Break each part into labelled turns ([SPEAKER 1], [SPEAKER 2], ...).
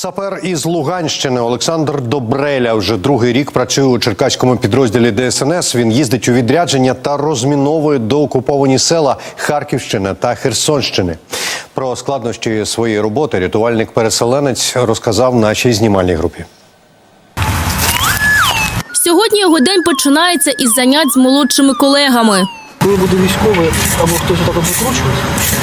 [SPEAKER 1] Сапер із Луганщини Олександр Добреля вже другий рік працює у черкаському підрозділі ДСНС. Він їздить у відрядження та розміновує доокуповані села Харківщини та Херсонщини. Про складнощі своєї роботи рятувальник-переселенець розказав нашій знімальній групі.
[SPEAKER 2] Сьогодні його день починається із занять з молодшими колегами.
[SPEAKER 3] Коли буде військовий або хтось так от викручується,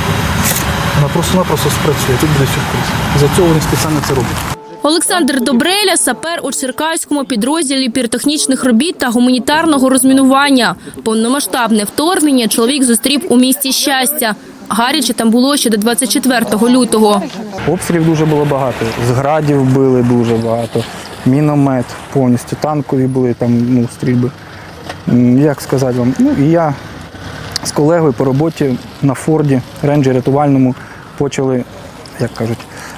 [SPEAKER 3] вона просто-напросто спрацює. Тут буде сюрприз. За цього вони спеціально це роблять.
[SPEAKER 2] Олександр Добреля – сапер у Черкаському підрозділі піротехнічних робіт та гуманітарного розмінування. Повномасштабне вторгнення чоловік зустрів у місті щастя. Гаряче там було ще до 24 лютого.
[SPEAKER 3] Обстрілів дуже було багато. З градів били дуже багато. Міномет повністю, танкові були там ну, стрільби. Як сказати вам? Ну і я з колегою по роботі на Форді, ренджі рятувальному, почали, як кажуть,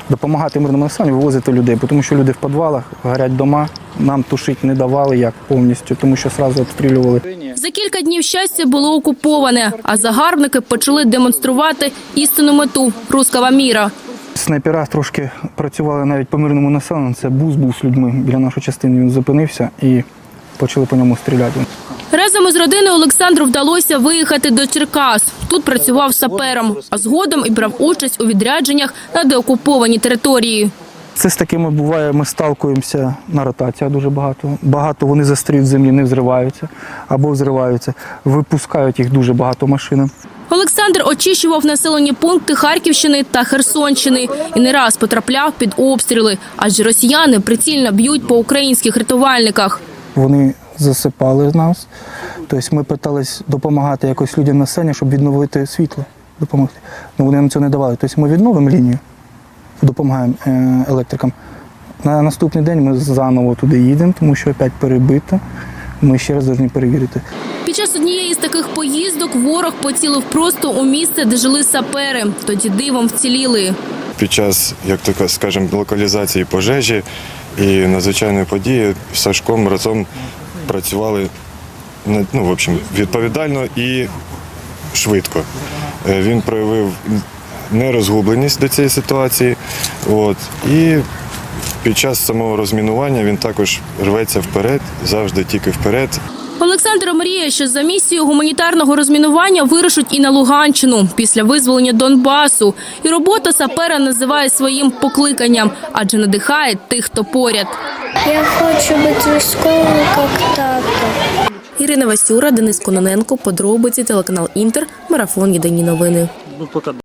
[SPEAKER 3] допомагати мирному населенню, вивозити людей, тому що люди в підвалах, горять дома, нам тушити не давали як повністю, тому що одразу обстрілювали.
[SPEAKER 2] За кілька днів щастя було окуповане, а загарбники почали демонструвати істинну мету – рускава міра.
[SPEAKER 3] Снайпера трошки працювали навіть по мирному населенню. Це бус був з людьми біля нашої частини. Він зупинився і почали по ньому стріляти.
[SPEAKER 2] Разом із родиною Олександру вдалося виїхати до Черкас. Тут працював сапером, а згодом і брав участь у відрядженнях на деокуповані території.
[SPEAKER 3] Це з такими буває, ми сталкуємося на ротаціях дуже багато. Багато вони застріють в землі, не взриваються або взриваються. Випускають їх дуже багато машин.
[SPEAKER 2] Олександр очищував населені пункти Харківщини та Херсонщини і не раз потрапляв під обстріли, адже росіяни прицільно б'ють по українських рятувальниках.
[SPEAKER 3] Вони засипали нас. Тобто ми питались допомагати якось людям населення, щоб відновити світло, допомогти. Ну вони нам цього не давали. Тобто ми відновимо лінію, допомагаємо е, електрикам. На наступний день ми заново туди їдемо, тому що опять перебито. Ми ще раз повинні перевірити.
[SPEAKER 2] Під час однієї з таких поїздок ворог поцілив просто у місце, де жили сапери. Тоді дивом вціліли.
[SPEAKER 4] під час, як то скажемо, локалізації пожежі і надзвичайної події Сашком разом працювали ну, в общем, відповідально і швидко. Е, Він проявив нерозгубленість до цієї ситуації. От, і під час самого розмінування він також рветься вперед, завжди тільки вперед.
[SPEAKER 2] Олександр мріє, що за місією гуманітарного розмінування вирушить і на Луганщину після визволення Донбасу. І робота сапера називає своїм покликанням, адже надихає тих, хто поряд.
[SPEAKER 5] Я хочу быть військовим, як тато.
[SPEAKER 2] Ірина Васюра, Денис Кононенко, подробиці, телеканал Інтер, марафон Єдині новини.